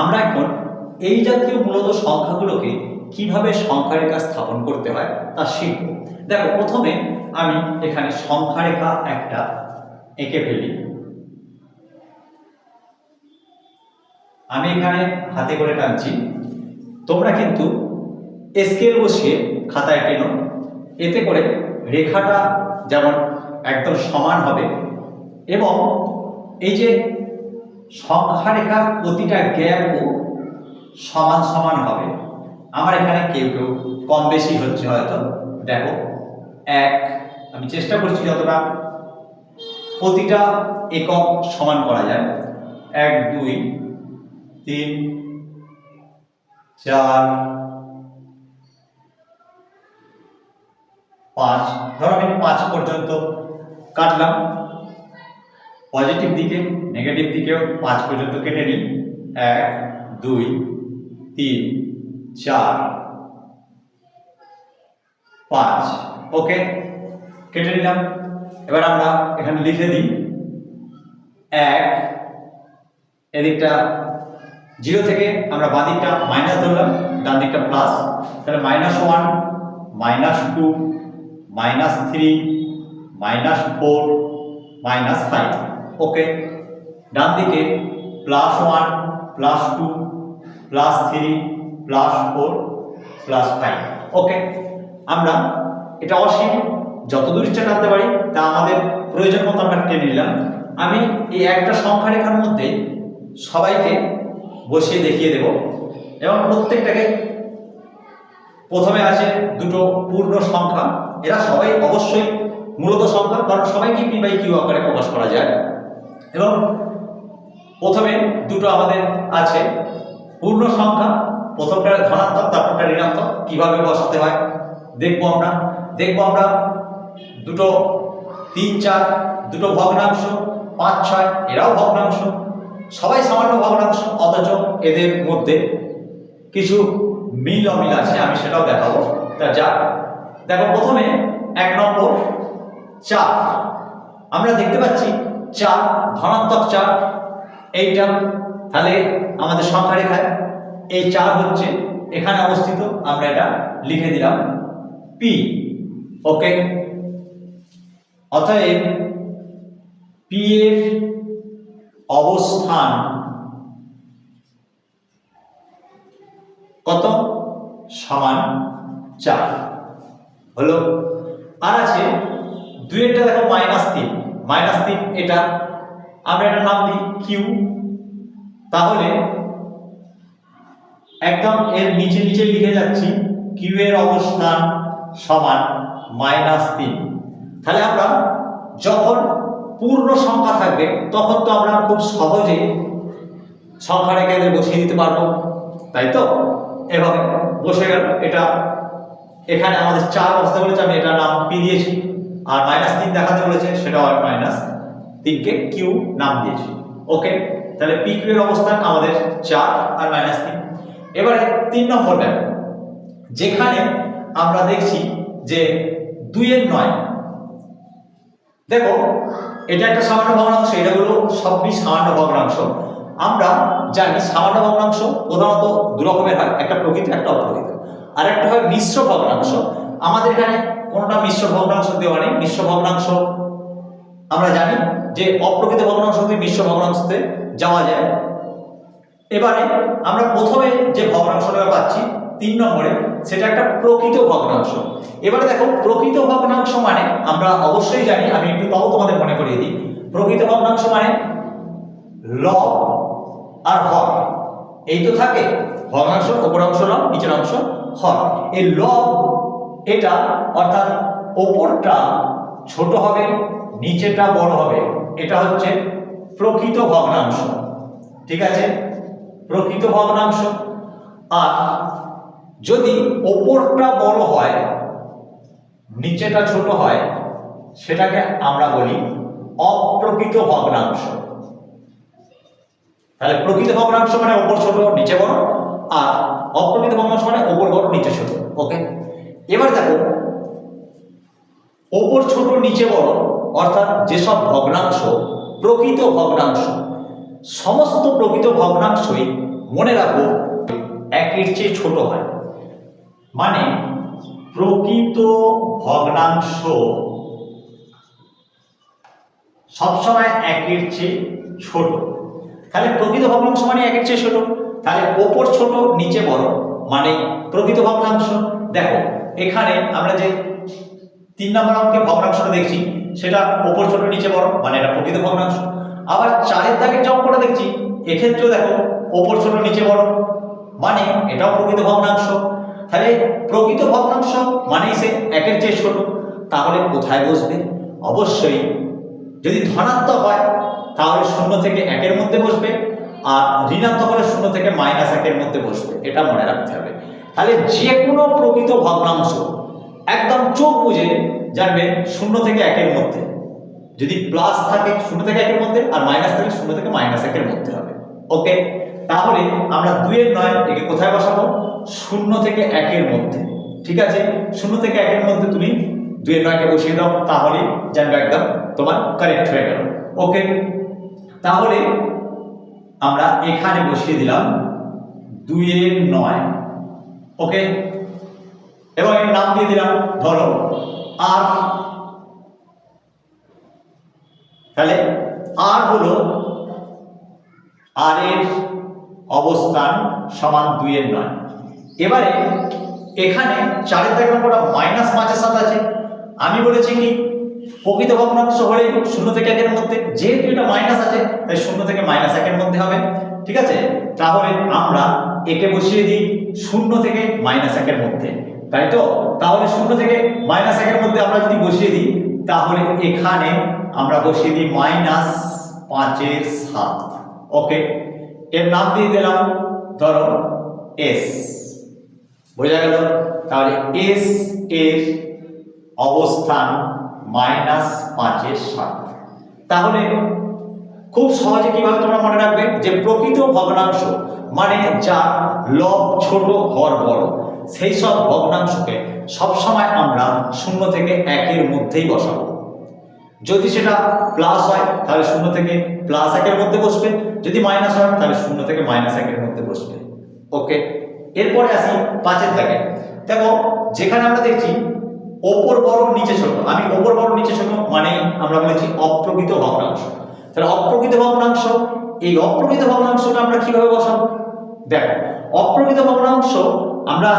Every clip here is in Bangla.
আমরা এখন এই জাতীয় মূলত সংখ্যাগুলোকে কীভাবে সংখ্যারেখা স্থাপন করতে হয় তা শিখব। দেখো, প্রথমে আমি এখানে সংখ্যারেখা একটা এঁকে ফেলি। আমি এখানে হাতে করে টানছি। তোমরা কিন্তু স্কেল বসিয়ে খাতায় টেনো। এতে করে রেখাটা যেমন একদম সমান হবে এবং এই যে সংখ্যা রেখার প্রতিটা গ্যাপও সমান সমান হবে। আমার এখানে কেউ কেউ কম বেশি হচ্ছে হয়তো। দেখো, এক, আমি চেষ্টা করছি যতটা প্রতিটা একক সমান করা যায়। এক, দুই, তিন, চার, পাঁচ। ধরো আমি পাঁচ পর্যন্ত কাটলাম। পজিটিভ দিকে নেগেটিভ দিকেও পাঁচ পর্যন্ত কেটে নিই। এক, দুই, তিন, চার, পাঁচ। ওকে, কেটে নিলাম। এবার আমরা এখানে লিখে দিই। এক, এদিকটা জিরো থেকে আমরা বাঁ দিকটা মাইনাস ধরলাম, ডান দিকটা প্লাস তাহলে minus one minus two minus three minus four minus five okay ডান দিকে plus one plus two plus three plus four plus five okay আমরা এটা অসীম, যতদূর ইচ্ছা টানতে পারি, তা আমাদের প্রয়োজন মতো আমরা টেনে নিলাম। আমি এই একটা সংখ্যা রেখার মধ্যে সবাইকে বসিয়ে দেখিয়ে দেব এবং প্রত্যেকটাকে প্রথমে আছে দুটো পূর্ণ সংখ্যা। এরা সবাই অবশ্যই মূলত সংখ্যা, কারণ সবাইকে পি বাই কিউ আকারে প্রকাশ করা যায়। এবং প্রথমে দুটো আমাদের আছে। পূর্ণ সংখ্যা, প্রথমটা ধনাত্মক, তারপরটা ঋণাত্মক। কীভাবে বসাতে হয়? দেখব আমরা। দেখব আমরা দুটো তিন, চার, দুটো ভগ্নাংশ, পাঁচ, ছয়, এরাও ভগ্নাংশ। সবাই সামান্য ভগ্নাংশ, অথচ এদের মধ্যে কিছু মিল অমিল আছে, আমি সেটাও দেখাবো। তা যাক। দেখো, প্রথমে এক নম্বর চার আমরা দেখতে পাচ্ছি চার ধনাত্মক চার এইটা তাহলে আমাদের সংখ্যা রেখায় এই চার হচ্ছে এখানে অবস্থিত, আমরা এটা লিখে দিলাম পি ওকে অতএব পি এর অবস্থান কত? সমান চার। হলো? আর আছে দুইটা দেখো মাইনাস তিন। মাইনাস তিন, এটা আমরা এটা নাম দিই কিউ। তাহলে একদম এর নিচে নিচে লিখে যাচ্ছি, কিউ এর অবস্থান সমান মাইনাস তিন। তাহলে আমরা যখন পূর্ণ সংখ্যা থাকবে, তখন তো আমরা খুব সহজে সংখ্যা রেখে এদের বসিয়ে দিতে পারব। তাই তো? এভাবে বসে গেল। এটা এখানে আমাদের চার বসতে বলেছে, আমি এটা নাম পি দিয়েছি। আর মাইনাস তিন দেখাতে বলেছে, সেটাও মাইনাস তিনকে কিউ নাম দিয়েছি। ওকে তাহলে পি কিউ এর অবস্থান আমাদের চার আর মাইনাস তিন। এবারে তিন নম্বর দেখো যেখানে আমরা দেখছি যে দুইয়ের নয়। দেখো, এটা একটা সামান্য ভগ্নাংশ, এটা হলো সবই সামান্য ভগ্নাংশ। আমরা জানি সামান্য ভগ্নাংশ প্রধানত দু রকমের হয়, একটা প্রকৃত, একটা অপ্রকৃত। আর একটা হয় মিশ্র ভগ্নাংশ। আমাদের এখানে কোনোটা মিশ্র ভগ্নাংশ দেওয়া নেই? মিশ্র ভগ্নাংশ আমরা জানি যে অপ্রকৃত ভগ্নাংশ থেকে মিশ্র ভগ্নাংশতে যাওয়া যায়। এবারে আমরা প্রথমে যে ভগ্নাংশটা পাচ্ছি তিন নম্বরে, সেটা একটা প্রকৃত ভগ্নাংশ। এবারে দেখো, প্রকৃত ভগ্নাংশ মানে আমরা অবশ্যই জানি, আমি একটু তাও তোমাদের মনে করিয়ে দিই। প্রকৃত ভগ্নাংশ মানে লব আর হর। এই তো থাকে, ভগ্নাংশ উপর অংশ লব, নিচের অংশ হর। এই লব, এটা অর্থাৎ ওপরটা ছোট হবে, নিচেটা বড় হবে। এটা হচ্ছে প্রকৃত ভগ্নাংশ। ঠিক আছে? প্রকৃত ভগ্নাংশ। আর যদি ওপরটা বড় হয়, নিচেটা ছোট হয়, সেটাকে আমরা বলি অপ্রকৃত ভগ্নাংশ। তাহলে প্রকৃত ভগ্নাংশ মানে ওপর ছোট, নিচে বড়, আর অপ্রকৃত ভগ্নাংশ মানে ওপর বড়, নিচে ছোট। ওকে? এবার দেখো ওপর ছোট, নিচে বড়, অর্থাৎ যেসব ভগ্নাংশ, প্রকৃত ভগ্নাংশ, সমস্ত প্রকৃত ভগ্নাংশই মনে রাখো একের চেয়ে ছোট হয়। মানে প্রকৃত ভগ্নাংশ সবসময় একের চেয়ে ছোট। তাহলে প্রকৃত ভগ্নাংশ মানে একের চেয়ে ছোট? তাহলে ওপর ছোট, নিচে বড় মানে প্রকৃত ভগ্নাংশ। দেখো, এখানে আমরা যে তিন নম্বর অঙ্কে ভগ্নাংশটা দেখছি, সেটা ওপর ছোট, নিচে বড় মানে এটা প্রকৃত ভগ্নাংশ। আবার চারের দাগের যে অঙ্কটা দেখছি, এক্ষেত্রেও দেখো, ওপর ছোট, নিচে বড় মানে এটাও প্রকৃত ভগ্নাংশ। তাহলে প্রকৃত ভগ্নাংশ মানেই সে একের চেয়ে ছোট, তাহলে কোথায় বসবে? অবশ্যই যদি ধনাত্মক হয়, তাহলে শূন্য থেকে একের মধ্যে বসবে, আর ঋণাত্মক হলে শূন্য থেকে মাইনাস একের মধ্যে বসবে, এটা মনে রাখতে হবে। তাহলে যে কোনো প্রকৃত ভগ্নাংশ একদম চোখ বুঝে জানবে শূন্য থেকে একের মধ্যে। যদি প্লাস থাকে শূন্য থেকে একের মধ্যে আর মাইনাস থাকে শূন্য থেকে মাইনাস একের মধ্যে হবে। ওকে তাহলে আমরা দুইয়ের নয় একে কোথায় বসাবো? শূন্য থেকে একের মধ্যে। ঠিক আছে? শূন্য থেকে একের মধ্যে তুমি দুইয়ের নয়কে বসিয়ে দাও তাহলে জানবে একদম তোমার কারেক্ট হয়ে গেল। ওকে তাহলে আমরা এখানে বসিয়ে দিলাম দুইয়ের নয়। ওকে এবং এর নাম দিয়ে দিলাম ধরো। আর। তাহলে আর হলো আর এর অবস্থান সমান দুইয়ের নয়। এবারে এখানে চারের থেকে নম্বরটা মাইনাস পাঁচের সাথে আছে? আমি বলেছি কি, প্রকৃত ভগ্নাংশ হলে শূন্য থেকে একের মধ্যে যেহেতু এটা মাইনাস আছে, তাই শূন্য থেকে মাইনাস একের মধ্যে হবে। ঠিক আছে? তাহলে আমরা একে বসিয়ে দিই শূন্য থেকে মাইনাস একের মধ্যে। তাই তো? তাহলে শূন্য থেকে মাইনাস একের মধ্যে আমরা যদি বসিয়ে দিই, তাহলে এখানে আমরা বসিয়ে দিই মাইনাস পাঁচের সাত। ওকে এর নাম দিয়ে দিলাম, ধরো এস বোঝা গেল? তাহলে এস এর অবস্থান মাইনাস পাঁচের সাত। তাহলে খুব সহজে কীভাবে তোমরা মনে রাখবে যে প্রকৃত ভগ্নাংশ মানে যা লব ছোট হর বড়। সেই সব ভগ্নাংশকে সবসময় আমরা শূন্য থেকে একের মধ্যেই বসাবো। যদি সেটা প্লাস হয়, তাহলে শূন্য থেকে প্লাস একের মধ্যে বসবে। যদি মাইনাস হয়, তাহলে শূন্য থেকে মাইনাস একের মধ্যে বসবে। ওকে এরপরে আসি পাঁচের দাগে দেখো, যেখানে আমরা দেখছি ওপর বড়, নিচে ছোট। আমি ওপর বড়, নিচে ছোট মানে আমরা বলেছি অপ্রকৃত ভগ্নাংশ। তাহলে অপ্রকৃত ভগ্নাংশ, এই অপ্রকৃত ভগ্নাংশটা আমরা কীভাবে বসাবো? দেখো, অপ্রকৃত ভগ্নাংশ আমরা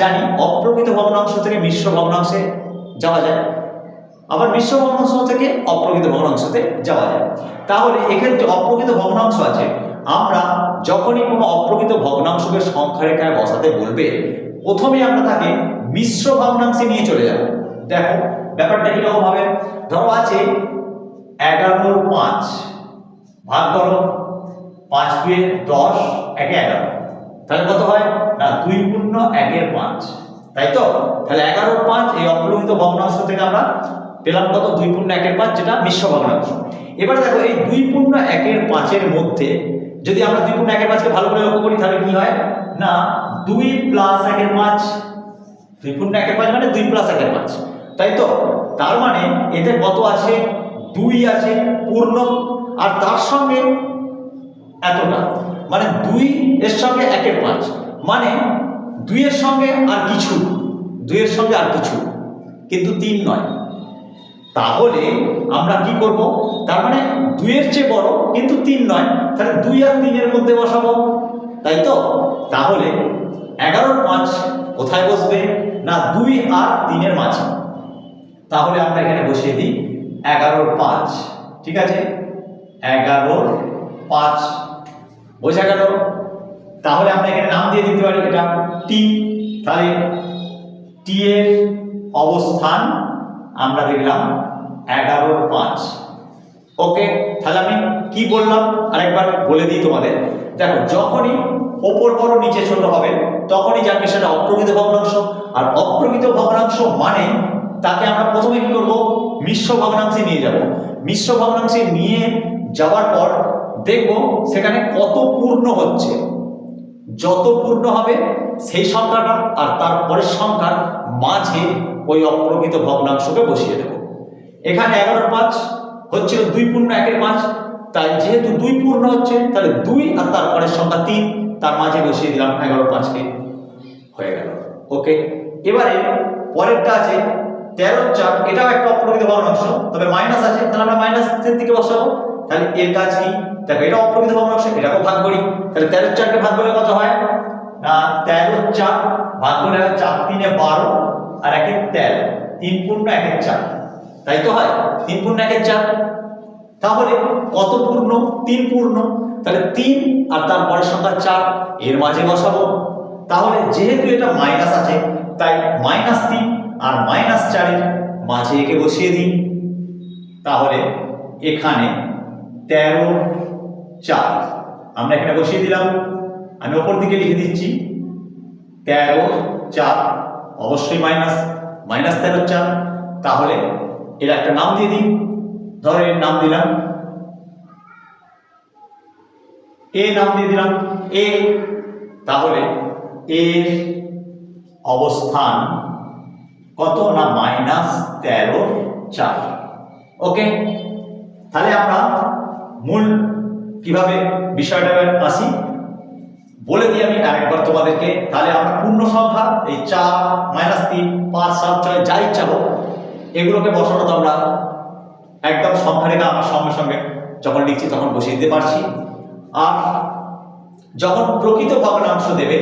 জানি অপ্রকৃত ভগ্নাংশ থেকে মিশ্র ভগ্নাংশে যাওয়া যায়। আবার মিশ্র ভগ্নাংশ থেকে অপ্রকৃত ভগ্নাংশতে যাওয়া যায়। তাহলে এখানে এক্ষেত্রে অপ্রকৃত ভগ্নাংশ আছে, আমরা যখনই কোনো অপ্রকৃত ভগ্নাংশকে সংখ্যা রেখায় বসাতে বলবে প্রথমে আমরা তাকে মিশ্র ভগ্নাংশে নিয়ে চলে যাব। দেখো, ব্যাপারটা কীরকম হবে? ধরো আছে এগারো পাঁচ। ভাগ করো, পাঁচ দুয়ে দশ, একে এগারো। তাহলে কত হয়? না, দুই পূর্ণ একের পাঁচ। তাই তো? তাহলে এগারো পাঁচ, এই অপ্রকৃত ভগ্নাংশ থেকে আমরা পেলাম কত? দুই পূর্ণ একের পাঁচ, যেটা মিশ্র ভগ্নাংশ। এবার দেখো, এই দুই পূর্ণ একের পাঁচের মধ্যে যদি আমরা দুই পূর্ণ একের পাঁচকে ভালো করে লক্ষ্য করি, তাহলে কি হয়? না, দুই প্লাস একের পাঁচ। দুই পূর্ণ একের পাঁচ মানে দুই প্লাস একের পাঁচ। তাই তো? তার মানে এতে কত আছে দুই আছে পূর্ণ। আর তার সঙ্গে এতটা। মানে দুই এর সঙ্গে একের পাঁচ। মানে দুইয়ের সঙ্গে আর কিছু, দুইয়ের সঙ্গে আর কিছু, কিন্তু তিন নয়। তাহলে আমরা কি করব? তার মানে দুইয়ের চেয়ে বড়, কিন্তু তিন নয়। তাহলে দুই আর তিনের মধ্যে বসাবো, তাই তো? তাহলে এগারোর পাঁচ কোথায় বসবে? না, দুই আর তিনের মাঝে। তাহলে আমরা এখানে বসিয়ে দিই, এগারোর পাঁচ। ঠিক আছে? এগারোর পাঁচ। বোঝা গেল? তাহলে আমরা এখানে নাম দিয়ে দিতে পারি এটা টি তাহলে টি এর অবস্থান আমরা দেখলাম এগারোর পাঁচ। ওকে, তাহলে আমি কি বললাম? আরেকবার বলে দিই তোমাদের। দেখো, যখনই ওপর বড় নিচে ছোট হবে, তখনই জানবে সেটা অপ্রকৃত ভগ্নাংশ। আর অপ্রকৃত ভগ্নাংশ মানে তাকে আমরা প্রথমে কি করব? মিশ্র ভগ্নাংশে নিয়ে যাব। মিশ্র ভগ্নাংশে নিয়ে যাওয়ার পর দেখব সেখানে কত পূর্ণ হচ্ছে। যত পূর্ণ হবে, সেই সংখ্যাটা আর তার পরের সংখ্যার মাঝে ওই অপ্রকৃত ভগ্নাংশকে বসিয়ে দেব। এখানে এগারোর পাঁচ হচ্ছিল দুই পূর্ণ একের পাঁচ। তাই যেহেতু দুই পূর্ণ হচ্ছে, তাহলে দুই আর তার পরের সংখ্যা তিন, তার মাঝে বসিয়ে দিলাম এগারো পাঁচকে। হয়ে গেল। ওকে, এবারে পরেরটা আছে তেরো চার এটাও একটা অপ্রকৃত ভগ্নাংশ। তবে মাইনাস আছে, তাহলে আমরা মাইনাসের দিকে বসাবো। তাহলে এর কাজ কি? দেখো, এটা অপ্রকৃত ভগ্নাংশ এটাকেও ভাগ করি তাহলে তেরো চারকে ভাগ করলে কত হয়? না, তেরো চার ভাগ করলে চার তিনে বারো আর একে তেরো। তিন পূর্ণ একের চার। তাই তো হয়? তিন পূর্ণ একের চার। তাহলে কত পূর্ণ? তিন পূর্ণ। তাহলে তিন আর তার পরের সংখ্যা চার। এর মাঝে বসাবো। তাহলে যেহেতু এটা মাইনাস আছে, তাই মাইনাস তিন আর মাইনাস চারের মাঝে একে বসিয়ে দিই। তাহলে এখানে তেরো চার। আমরা এখানে বসিয়ে দিলাম। আমি ওপর দিকে লিখে দিচ্ছি। তেরো চার, অবশ্যই মাইনাস। মাইনাস তেরো চার। তাহলে এর একটা নাম দিয়ে দিই। ধরো এর নাম দিলাম। এ নাম দিয়ে দিলাম। এ। তাহলে এর অবস্থান কত না মাইনাস তেরো চার? ওকে? তাহলে আমরা মূল কীভাবে বিষয়টা আসি? বলে দিই আমি আরেকবার তোমাদেরকে, তাহলে আমরা পূর্ণ সংখ্যা, এই চার মাইনাস তিন, পাঁচ, সাত, ছয়, যা ইচ্ছা হোক, এগুলোকে বসানো তো আমরা একদম সংখ্যা রেখা আমার সঙ্গে সঙ্গে যখন লিখছি তখন বসিয়ে দিতে পারছি। আর যখন প্রকৃত ভগ্নাংশ দেবে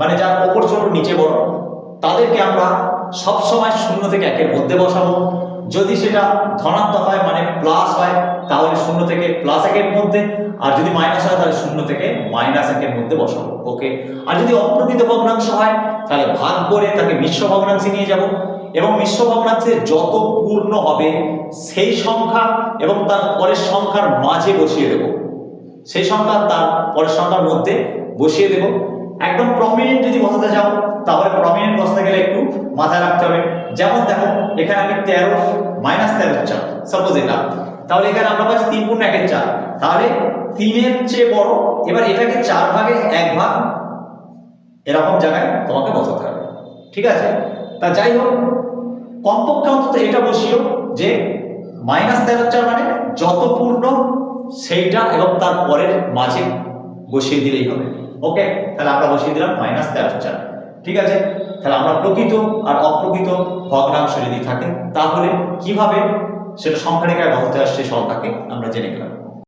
মানে যার ওপর ছোট নিচে বড়, তাদেরকে আমরা সবসময় শূন্য থেকে একের মধ্যে বসাবো। যদি সেটা ধনাত্মক হয় মানে প্লাস হয়, তাহলে শূন্য থেকে প্লাস একের মধ্যে, আর যদি মাইনাস হয়, তাহলে শূন্য থেকে মাইনাস একের মধ্যে বসাবো ওকে আর যদি অপ্রকৃত ভগ্নাংশ হয়, তাহলে ভাগ করে তাকে মিশ্র ভগ্নাংশে নিয়ে যাব, এবং মিশ্র ভগ্নাংশে যত পূর্ণ হবে, সেই সংখ্যা এবং তার পরের সংখ্যার মাঝে বসিয়ে দেবো, সেই সংখ্যা তার পরের সংখ্যার মধ্যে বসিয়ে দেব একদম প্রমিনেন্ট যদি বসাতে চাও, তাহলে প্রমিনেন্ট বসাতে গেলে একটু মাথায় রাখতে হবে। যেমন দেখো, এখানে আমি তেরো মাইনাস তেরো চার সাপোজ এটা। তাহলে এখানে আমরা পাচ্ছি তিন পূর্ণ একের চার। তাহলে তিনের চেয়ে বড়, এবার এটাকে চার ভাগে এক ভাগ, এরকম জায়গায় তোমাকে বসাতে হবে। ঠিক আছে? তা যাই হোক, কমপক্ষে অন্তত এটা বসিও যে মাইনাস তেরো চার মানে যত পূর্ণ, সেইটা এবং তার পরের মাঝে বসিয়ে দিলেই হবে। ওকে তাহলে আমরা বসিয়ে দিলাম মাইনাস তেরো চার। ঠিক আছে? তাহলে আমরা প্রকৃত আর অপ্রকৃত ভগ্নাংশ যদি থাকে, তাহলে কীভাবে সেটা সংখ্যা রেখায় বসাতে আসছে সংখ্যাকে আমরা জেনে গেলাম।